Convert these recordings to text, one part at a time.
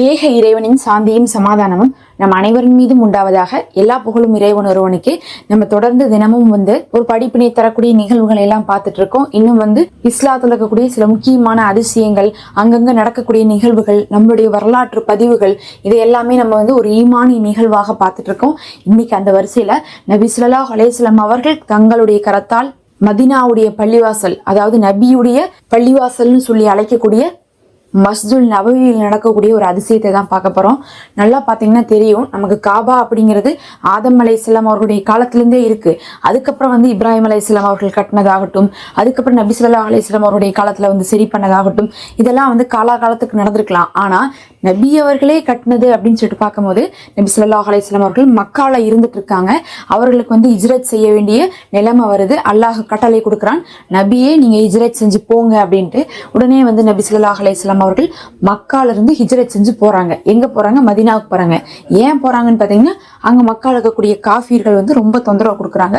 ஏக இறைவனின் சாந்தியும் சமாதானமும் நம் அனைவரின் மீதும் உண்டாவதாக எல்லா புகழும் இறைவன் ஒருவனுக்கு நம்ம தொடர்ந்து தினமும் வந்து ஒரு படிப்பினை தரக்கூடிய நிகழ்வுகளை எல்லாம் பார்த்துட்டு இருக்கோம். இன்னும் வந்து இஸ்லாத்துல இருக்கக்கூடிய சில முக்கியமான அதிசயங்கள் அங்கங்க நடக்கக்கூடிய நிகழ்வுகள் நம்மளுடைய வரலாற்று பதிவுகள் இது எல்லாமே நம்ம வந்து ஒரு ஈமானி நிகழ்வாக பார்த்துட்டு இருக்கோம். இன்னைக்கு அந்த வரிசையில நபி ஸல்லல்லாஹு அவர்கள் தங்களுடைய கரத்தால் மதினாவுடைய பள்ளிவாசல் அதாவது நபியுடைய பள்ளிவாசல்னு சொல்லி அழைக்கக்கூடிய மஸ்துல் நபவியில் நடக்கக்கூடிய ஒரு அதிசயத்தை தான் பார்க்க போகிறோம் நல்லா பார்த்தீங்கன்னா தெரியும் நமக்கு காபா அப்படிங்கிறது ஆதம் அலைஹிஸ்ஸலாம் அவர்களுடைய காலத்திலேருந்தே இருக்குது அதுக்கப்புறம் வந்து இப்ராஹிம் அலைஹிஸ்ஸலாம் அவர்கள் கட்டினதாகட்டும் அதுக்கப்புறம் நபி சொல்லா அலி இஸ்லாம் அவருடைய காலத்தில் வந்து சரி பண்ணதாகட்டும் இதெல்லாம் வந்து காலாகாலத்துக்கு நடந்திருக்கலாம். ஆனால் நபி அவர்களே கட்டினது அப்படின்னு சொல்லிட்டு பார்க்கும்போது நபி சொல்லா அலி இஸ்லாம் அவர்கள் மக்கால இருந்துட்டு இருக்காங்க. அவர்களுக்கு வந்து இஜ்ரத் செய்ய வேண்டிய நிலைமை வருது. அல்லாஹ் கட்டளை கொடுக்குறான் நபியே நீங்க இஜ்ரத் செஞ்சு போங்க அப்படின்ட்டு. உடனே வந்து நபி சொல்லா அலி இஸ்லாம் வஸல்லம் அவர்கள் மக்கால இருந்து ஹிஜ்ரத் செஞ்சு போறாங்க. எங்க போறாங்க? மதீனாவுக்கு போறாங்க. ஏன் போறாங்கன்னு பார்த்தீங்கன்னா அங்க மக்கால இருக்கக்கூடிய காஃபிர்கள் வந்து ரொம்ப தொந்தரவு கொடுக்குறாங்க.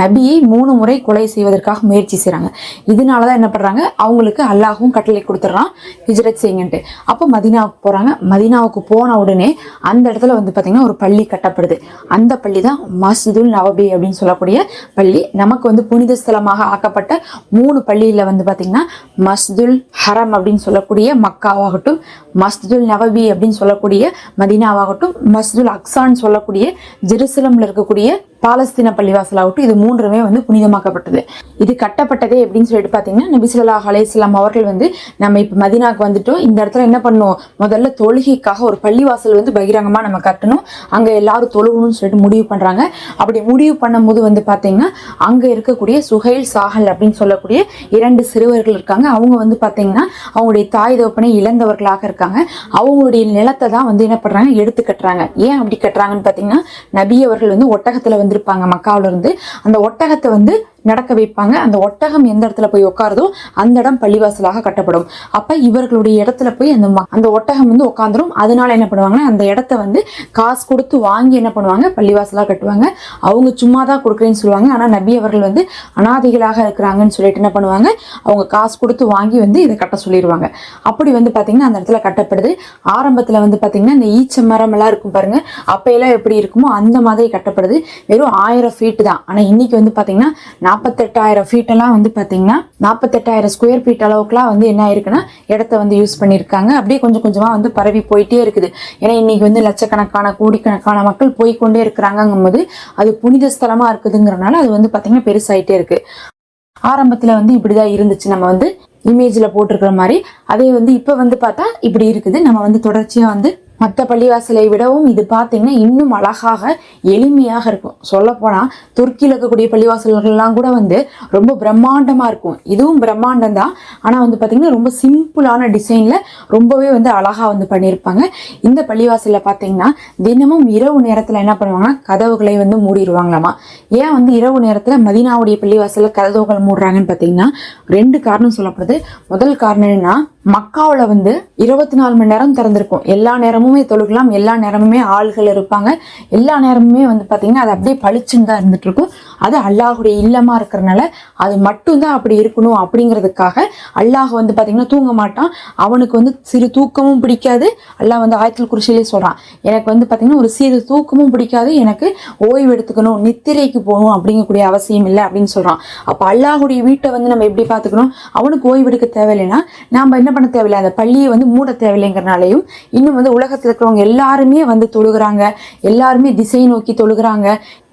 நபியை மூணு முறை கொலை செய்வதற்காக முயற்சி செய்றாங்க. இதனால தான் என்ன பண்றாங்க? அவங்களுக்கு அல்லாஹும் கட்டளை கொடுத்துட்றான் ஹிஜ்ரத் செய்யுங்கன்ட்டு. அப்போ மதீனாவுக்கு போறாங்க. மதீனாவுக்கு போன உடனே அந்த இடத்துல வந்து பாத்தீங்கன்னா ஒரு பள்ளி கட்டப்படுது. அந்த பள்ளி தான் மஸ்ஜிதுல் நவபி அப்படின்னு சொல்லக்கூடிய பள்ளி. நமக்கு வந்து புனித ஸ்தலமாக ஆக்கப்பட்ட மூணு பள்ளியில் வந்து பார்த்தீங்கன்னா மஸ்துல் ஹரம் அப்படின்னு சொல்லக்கூடிய மக்காவாகட்டும் மஸ்துல் நவபி அப்படின்னு சொல்லக்கூடிய மதீனாவாகட்டும் மஸ்துல் அக்சான்னு சொல்லக்கூடிய ஜெருசலம்ல இருக்கக்கூடிய பாலஸ்தீன பள்ளிவாசலாகட்டும் இது மூன்றுமே வந்து புனிதமாக்கப்பட்டது. இது கட்டப்பட்டதே எப்படின்னு சொல்லிட்டு பார்த்தீங்கன்னா நபிசுல்லா அலேஸ்லாம் அவர்கள் வந்து நம்ம இப்போ மதினாக்கு வந்துட்டோம். இந்த இடத்துல என்ன பண்ணுவோம்? முதல்ல தொழுகைக்காக ஒரு பள்ளிவாசல் வந்து பகிரங்கமாக நம்ம கட்டணும். அங்கே எல்லாரும் தொழுகணும்னு சொல்லிட்டு முடிவு பண்ணுறாங்க அப்படி முடிவு பண்ணும்போது வந்து பார்த்தீங்கன்னா அங்கே இருக்கக்கூடிய சுஹைல் சாகல் அப்படின்னு சொல்லக்கூடிய இரண்டு சிறுவர்கள் இருக்காங்க. அவங்க வந்து பார்த்தீங்கன்னா அவங்களுடைய தாய் தகப்பனை இழந்தவர்களாக இருக்காங்க. அவங்களுடைய நிலத்தை தான் வந்து என்ன பண்ணுறாங்க எடுத்து கட்டுறாங்க. ஏன் அப்படி கட்டுறாங்கன்னு பார்த்தீங்கன்னா நபி அவர்கள் வந்து ஒட்டகத்தில் வந்து வந்திருப்பாங்க மக்காவிலிருந்து அந்த ஒட்டகத்தை வந்து நடக்க வைப்பாங்க. அந்த ஒட்டகம் எந்த இடத்துல போய் உட்காருதோ அந்த இடம் பள்ளிவாசலாக கட்டப்படும். அப்ப இவர்களுடைய இடத்துல போய் அந்த அந்த ஒட்டகம் வந்து உட்காந்துரும் அதனால என்ன பண்ணுவாங்கன்னா அந்த இடத்த வந்து காசு கொடுத்து வாங்கி என்ன பண்ணுவாங்க? பள்ளிவாசலாக கட்டுவாங்க. அவங்க சும்மா தான் கொடுக்குறேன்னு சொல்லுவாங்க. ஆனா நபி அவர்கள் வந்து அனாதைகளாக இருக்கிறாங்கன்னு சொல்லிட்டு என்ன பண்ணுவாங்க? அவங்க காசு கொடுத்து வாங்கி வந்து இதை கட்ட சொல்லிடுவாங்க அப்படி வந்து பாத்தீங்கன்னா அந்த இடத்துல கட்டப்படுது. ஆரம்பத்துல வந்து பாத்தீங்கன்னா இந்த ஈச்ச மரம் எல்லாம் இருக்கும் பாருங்க. அப்பையெல்லாம் எப்படி இருக்குமோ அந்த மாதிரி கட்டப்படுது. வெறும் ஆயிரம் ஃபீட் தான். ஆனா இன்னைக்கு வந்து பாத்தீங்கன்னா நாற்பத்தெட்டாயிரம் ஃபீட்டெல்லாம் வந்து பார்த்தீங்கன்னா நாற்பத்தெட்டாயிரம் ஸ்கொயர் ஃபீட் அளவுக்குலாம் வந்து என்ன ஆயிருக்குன்னா இடத்த வந்து யூஸ் பண்ணியிருக்காங்க. அப்படியே கொஞ்சம் கொஞ்சமாக வந்து பரவி போயிட்டே இருக்குது. ஏன்னா இன்னைக்கு வந்து லட்சக்கணக்கான கோடிக்கணக்கான மக்கள் போய்க்கொண்டே இருக்கிறாங்கங்கும்போது அது புனித ஸ்தலமாக இருக்குதுங்கிறனால அது வந்து பார்த்தீங்கன்னா பெருசாயிட்டே இருக்கு. ஆரம்பத்தில் வந்து இப்படிதான் இருந்துச்சு. நம்ம வந்து இமேஜில் போட்டிருக்கிற மாதிரி அதே வந்து இப்போ வந்து பார்த்தா இப்படி இருக்குது. நம்ம வந்து தொடர்ச்சியாக வந்து மற்ற பள்ளிவாசலை விடவும் இது பார்த்தீங்கன்னா இன்னும் அழகாக எளிமையாக இருக்கும். சொல்லப்போனால் துருக்கியில் இருக்கக்கூடிய பள்ளிவாசல்கள்லாம் கூட வந்து ரொம்ப பிரம்மாண்டமாக இருக்கும். இதுவும் பிரம்மாண்டம் தான். ஆனால் வந்து பார்த்திங்கன்னா ரொம்ப சிம்பிளான டிசைனில் ரொம்பவே வந்து அழகாக வந்து பண்ணியிருப்பாங்க. இந்த பள்ளிவாசலில் பார்த்தீங்கன்னா தினமும் இரவு நேரத்தில் என்ன பண்ணுவாங்கன்னா கதவுகளை வந்து மூடிடுவாங்களாமா ஏன் வந்து இரவு நேரத்தில் மதினாவுடைய பள்ளிவாசலில் கதவுகள் மூடுறாங்கன்னு பார்த்தீங்கன்னா ரெண்டு காரணம் சொல்லப்படுது. முதல் காரணம் என்னென்னா மக்காவில் வந்து இருபத்தி நாலு மணி நேரம் திறந்திருக்கும். எல்லா நேரமுமே தொழுகலாம் எல்லா நேரமுமே ஆள்கள் இருப்பாங்க. எல்லா நேரமுமே வந்து பார்த்திங்கன்னா அது அப்படியே பளிச்சுன்னு தான் இருந்துட்டு இருக்கும் அது அல்லாஹுடைய இல்லமா இருக்கிறனால அது மட்டும்தான் அப்படி இருக்கணும் அப்படிங்கிறதுக்காக அல்லாஹ் வந்து பார்த்திங்கன்னா தூங்க மாட்டான். அவனுக்கு வந்து சிறு தூக்கமும் பிடிக்காது. அல்லாஹ் வந்து ஆயத்தில் குறிச்சிலே சொல்றான் எனக்கு வந்து பார்த்திங்கன்னா ஒரு சிறு தூக்கமும் பிடிக்காது. எனக்கு ஓய்வு எடுத்துக்கணும் நித்திரைக்கு போகணும் அப்படிங்கக்கூடிய அவசியம் இல்லை அப்படின்னு சொல்றான். அப்போ அல்லாஹுடைய வீட்டை வந்து நம்ம எப்படி பார்த்துக்கணும் அவனுக்கு ஓய்வு எடுக்க தேவையில்லைன்னா நாம் என்ன பண்ண தேவையில்லை? அந்த பள்ளியை வந்து மூட தேவையில்லைங்கிறனாலையும் இன்னும் வந்து உலகத்தில் இருக்கிறவங்க எல்லாருமே வந்து தொழுகிறாங்க. எல்லாருமே திசை நோக்கி தொழுகிறாங்க.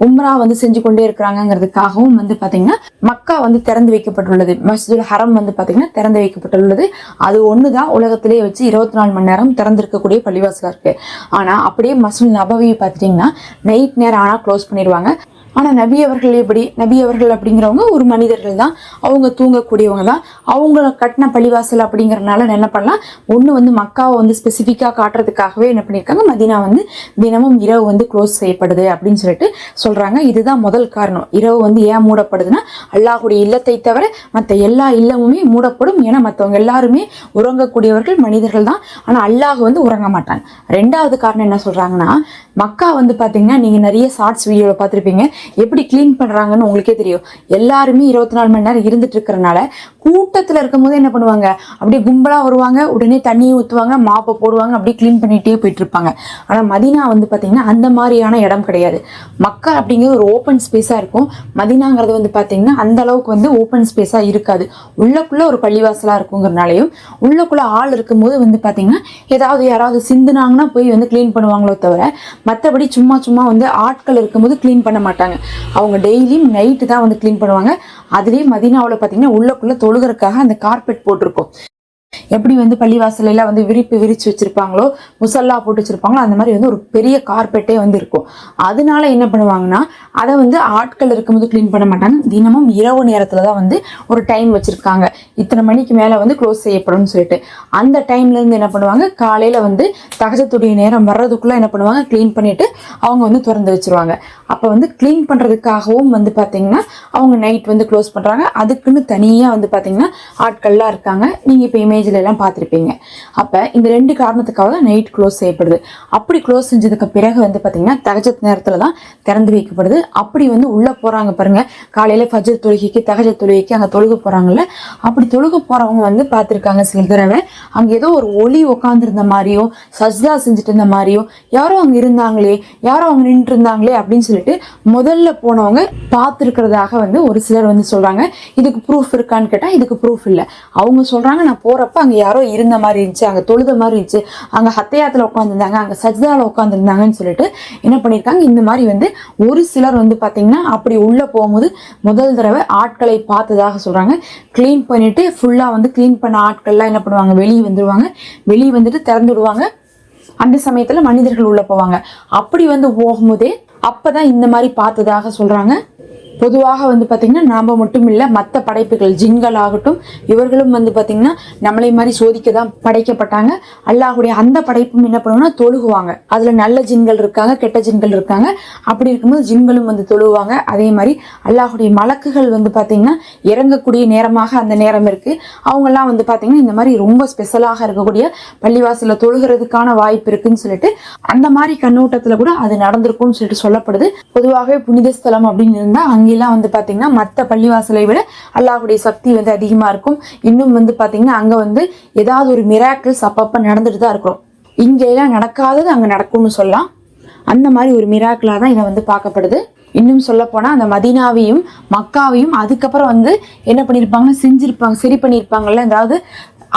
உம்ரா வந்து செஞ்சு கொண்டே இருக்கிறாங்கிறதுக்காகவும் வந்து பாத்தீங்கன்னா மக்கா வந்து திறந்து வைக்கப்பட்டுள்ளது. மஸ்ஜிதுல் ஹரம் வந்து பாத்தீங்கன்னா திறந்து வைக்கப்பட்டுள்ளது. அது ஒன்று தான் உலகத்திலே வச்சு இருபத்தி நாலு மணி நேரம் திறந்திருக்கக்கூடிய பள்ளிவாசலா இருக்கு. ஆனா அப்படியே மசூல் நபவி பார்த்துட்டிங்கன்னா நைட் நேரம் ஆனால் க்ளோஸ் பண்ணிடுவாங்க. ஆனால் நபி அவர்கள் எப்படி நபி அவர்கள் அப்படிங்கிறவங்க ஒரு மனிதர்கள் தான். அவங்க தூங்கக்கூடியவங்க தான். அவங்கள கட்டின பள்ளிவாசல் அப்படிங்கிறனால என்ன பண்ணலாம் ஒன்று வந்து மக்காவை வந்து ஸ்பெசிஃபிக்காக காட்டுறதுக்காகவே என்ன பண்ணியிருக்காங்க? மதீனா வந்து தினமும் இரவு வந்து க்ளோஸ் செய்யப்படுது அப்படின்னு சொல்லிட்டு சொல்றாங்க. இதுதான் முதல் காரணம். இரவு வந்து ஏன் மூடப்படுதுன்னா அல்லாஹுடைய இல்லத்தை தவிர மற்ற எல்லா இல்லமுமே மூடப்படும் ஏன்னா மற்றவங்க எல்லாருமே உறங்கக்கூடியவர்கள் மனிதர்கள் தான். ஆனால் அல்லாஹ் வந்து உறங்க மாட்டாங்க ரெண்டாவது காரணம் என்ன சொல்றாங்கன்னா மக்கா வந்து பார்த்தீங்கன்னா நீங்க நிறைய ஷார்ட்ஸ் வீடியோவில் பார்த்துருப்பீங்க. எப்படி க்ளீன் பண்றாங்கன்னு உங்களுக்கே தெரியும். எல்லாருமே இருபத்தி நாலு மணி நேரம் இருந்துட்டு இருக்கறனால கூட்டத்துல இருக்கும் போது என்ன பண்ணுவாங்க? அப்படியே கும்பலா வருவாங்க. உடனே தண்ணியை ஊற்றுவாங்க மாப்பை போடுவாங்க அப்படியே க்ளீன் பண்ணிட்டே போயிட்டு இருப்பாங்க. ஆனா மதினா வந்து பாத்தீங்கன்னா அந்த மாதிரியான இடம் கிடையாது. மக்கா அப்படிங்கிறது ஒரு ஓப்பன் ஸ்பேஸா இருக்கும். மதினாங்கிறது வந்து பாத்தீங்கன்னா அந்த அளவுக்கு வந்து ஓப்பன் ஸ்பேஸா இருக்காது. உள்ளக்குள்ளே ஒரு பள்ளிவாசலா இருக்குங்கிறனாலையும் உள்ளக்குள்ள ஆள் இருக்கும்போது வந்து பாத்தீங்கன்னா ஏதாவது யாராவது சிந்துனாங்கன்னா போய் வந்து க்ளீன் பண்ணுவாங்களோ தவிர மற்றபடி சும்மா சும்மா வந்து ஆட்கள் இருக்கும்போது க்ளீன் பண்ண மாட்டாங்க. அவங்க டெய்லியும் நைட்டு தான் வந்து க்ளீன் பண்ணுவாங்க. அதுலேயும் மதினாவில் பார்த்தீங்கன்னா உள்ளக்குள்ள தொழுகிறதுக்காக அந்த கார்பெட் போட்டிருக்கும். எப்படி வந்து பள்ளிவாசல்ல எல்லாம் வந்து விரிப்பு விரிச்சு வச்சிருப்பாங்களோ முசல்லா போட்டு வச்சிருப்பாங்களோ அந்த மாதிரி வந்து ஒரு பெரிய கார்பெட்டே வந்து இருக்கும். அதனால என்ன பண்ணுவாங்கன்னா அதை வந்து ஆட்கள் இருக்கும்போது க்ளீன் பண்ண மாட்டாங்க. தினமும் இரவு நேரத்துல தான் வந்து ஒரு டைம் வச்சிருக்காங்க. இத்தனை மணிக்கு மேல வந்து க்ளோஸ் செய்யப்படும்னு சொல்லிட்டு. அந்த டைம்ல இருந்து என்ன பண்ணுவாங்க காலையில வந்து தகஜத்துடைய நேரம் வர்றதுக்குள்ள என்ன பண்ணுவாங்க க்ளீன் பண்ணிட்டு அவங்க வந்து திறந்து வச்சிருவாங்க. அப்போ வந்து க்ளீன் பண்றதுக்காகவும் வந்து பாத்தீங்கன்னா அவங்க நைட் வந்து க்ளோஸ் பண்றாங்க. அதுக்குன்னு தனியா வந்து பாத்தீங்கன்னா ஆட்கள்லாம் இருக்காங்க. நீங்க இப்போ இமேஜ்ல எல்லாம் பார்த்துருப்பீங்க. அப்ப இந்த ரெண்டு காரணத்துக்காக தான் நைட் க்ளோஸ் செய்யப்படுது. அப்படி க்ளோஸ் செஞ்சதுக்கு பிறகு வந்து பாத்தீங்கன்னா தகஜத் நேரத்துல தான் திறந்து வைக்கப்படுது. அப்படி வந்து உள்ள போறாங்க பாருங்க. காலையில ஃபஜர் தொழுகைக்கு தகஜ தொழுகைக்கு அங்க தொழுக போகிறாங்கல்ல அப்படி தொழுக போறவங்க வந்து பார்த்திருக்காங்க சில தடவை. அங்க ஏதோ ஒரு ஒளி உட்காந்துருந்த மாதிரியோ சஜ்தா செஞ்சுட்டு இருந்த மாதிரியோ யாரோ அங்க இருந்தாங்களே யாரோ அவங்க நின்று இருந்தாங்களே அப்படின்னு சொல்லிட்டு முதல்ல போனவங்க பார்த்துருக்கிறதாக வந்து ஒரு சிலர் வந்து சொல்றாங்க. இதுக்கு ப்ரூஃப் இருக்கான்னு கேட்டா இதுக்கு ப்ரூஃப் இல்லை. அவங்க சொல்றாங்க நான் போறப்ப அங்கே யாரோ இருந்த மாதிரி இருந்துச்சு அங்கே தொழுத மாதிரி இருந்துச்சு. அங்கே ஹத்தையாத்தில் உட்காந்துருந்தாங்க அங்கே சஜ்தால உட்காந்துருந்தாங்கன்னு சொல்லிட்டு என்ன பண்ணியிருக்காங்க இந்த மாதிரி வந்து ஒரு சிலர் வந்து பார்த்திங்கன்னா அப்படி உள்ளே போகும்போது முதல் தடவை ஆட்களை பார்த்ததாக சொல்கிறாங்க க்ளீன் பண்ணிவிட்டு ஃபுல்லாக வந்து க்ளீன் பண்ண ஆட்கள்லாம் என்ன பண்ணுவாங்க? வெளியே வந்துடுவாங்க வெளியே வந்துட்டு திறந்து விடுவாங்க. அந்த சமயத்தில் மனிதர்கள் உள்ளே போவாங்க. அப்படி வந்து போகும்போதே அப்போ தான் இந்த மாதிரி பார்த்ததாக சொல்கிறாங்க பொதுவாக வந்து பாத்தீங்கன்னா நாம மட்டும் இல்ல மற்ற படைப்புகள் ஜின்கள் ஆகட்டும் இவர்களும் வந்து பார்த்திங்கன்னா நம்மளை மாதிரி சோதிக்க தான் படைக்கப்பட்டாங்க. அல்லாஹுடைய அந்த படைப்பும் என்ன பண்ணுவோம்னா தொழுகுவாங்க. அதில் நல்ல ஜின்கள் இருக்காங்க கெட்ட ஜின்கள் இருக்காங்க. அப்படி இருக்கும்போது ஜின்களும் வந்து தொழுவாங்க. அதே மாதிரி அல்லாஹுடைய மலக்குகள் வந்து பாத்தீங்கன்னா இறங்கக்கூடிய நேரமாக அந்த நேரம் இருக்கு. அவங்கெல்லாம் வந்து பாத்தீங்கன்னா இந்த மாதிரி ரொம்ப ஸ்பெஷலாக இருக்கக்கூடிய பள்ளிவாசல்ல தொழுகிறதுக்கான வாய்ப்பு இருக்குன்னு சொல்லிட்டு அந்த மாதிரி கண்ணோட்டத்துல கூட அது நடந்திருக்கும்னு சொல்லிட்டு சொல்லப்படுது. பொதுவாகவே புனித ஸ்தலம் அப்படின்னு இருந்தா அங்கெல்லாம் வந்து பாத்தீங்கன்னா மற்ற பள்ளிவாசலை விட அல்லாஹுடைய சக்தி வந்து அதிகமா இருக்கும். இன்னும் வந்து பாத்தீங்கன்னா அங்க வந்து ஏதாவது ஒரு மிராக்கிள்ஸ் அப்பப்போ நடந்துட்டு தான் இருக்கிறோம். இங்க எல்லாம் நடக்காதது அங்க நடக்கும்னு சொல்லலாம். அந்த மாதிரி ஒரு மிராக்கிளாக தான் இதை வந்து பார்க்கப்படுது. இன்னும் சொல்ல போனா அந்த மதீனாவையும் மக்காவையும் அதுக்கப்புறம் வந்து என்ன பண்ணியிருப்பாங்கன்னா செஞ்சிருப்பாங்க சரி பண்ணியிருப்பாங்கல்ல அதாவது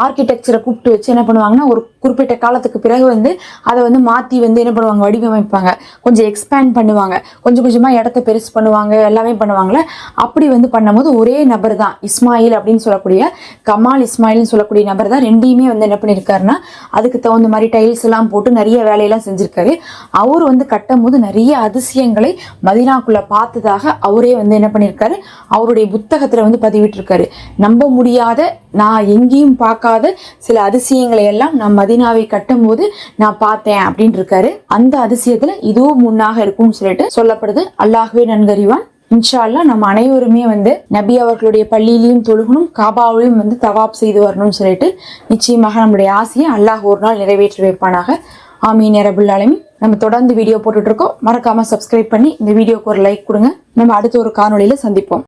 ஆர்கிடெக்சரை கூப்பிட்டு வச்சு என்ன பண்ணுவாங்கன்னா ஒரு குறிப்பிட்ட காலத்துக்கு பிறகு வந்து அதை வந்து மாற்றி வந்து என்ன பண்ணுவாங்க வடிவமைப்பாங்க. கொஞ்சம் எக்ஸ்பேண்ட் பண்ணுவாங்க. கொஞ்சம் கொஞ்சமாக இடத்த பெருசு பண்ணுவாங்க எல்லாமே பண்ணுவாங்கல்ல. அப்படி வந்து பண்ணும்போது ஒரே நபர் தான் இஸ்மாயில் அப்படின்னு சொல்லக்கூடிய கமால் இஸ்மாயில்னு சொல்லக்கூடிய நபர் தான் ரெண்டையுமே வந்து என்ன பண்ணியிருக்காருன்னா அதுக்கு தகுந்த மாதிரி டைல்ஸ் எல்லாம் போட்டு நிறைய வேலையெல்லாம் செஞ்சிருக்காரு. அவர் வந்து கட்டும் போது நிறைய அதிசயங்களை மதினாக்குள்ள பார்த்ததாக அவரே வந்து என்ன பண்ணியிருக்காரு அவருடைய புத்தகத்தில் வந்து பதிவிட்டிருக்காரு. நம்ப முடியாத நான் எங்கேயும் பார்க்காத சில அதிசயங்களை எல்லாம் நம்ம மதினாவை கட்டும் போது நான் பார்த்தேன் அப்படின்னு இருக்காரு அந்த அதிசயத்துல இதுவும் முன்னாக இருக்கும்னு சொல்லிட்டு சொல்லப்படுது. அல்லாஹ்வே நன்கறிவான். இன்ஷா அல்லாஹ் நம்ம அனைவருமே வந்து நபி அவர்களுடைய பள்ளியிலையும் தொழுகணும் காபாவிலையும் வந்து தவாப் செய்து வரணும்னு சொல்லிட்டு நிச்சயமாக நம்முடைய ஆசையை அல்லாஹ் ஒரு நாள் நிறைவேற்றி வைப்பானாக. ஆமீன் ரபுல் ஆலமீன். நம்ம தொடர்ந்து வீடியோ போட்டுட்டு இருக்கோம். மறக்காம சப்ஸ்கிரைப் பண்ணி இந்த வீடியோக்கு ஒரு லைக் கொடுங்க. நம்ம அடுத்த ஒரு காணொளியில சந்திப்போம்.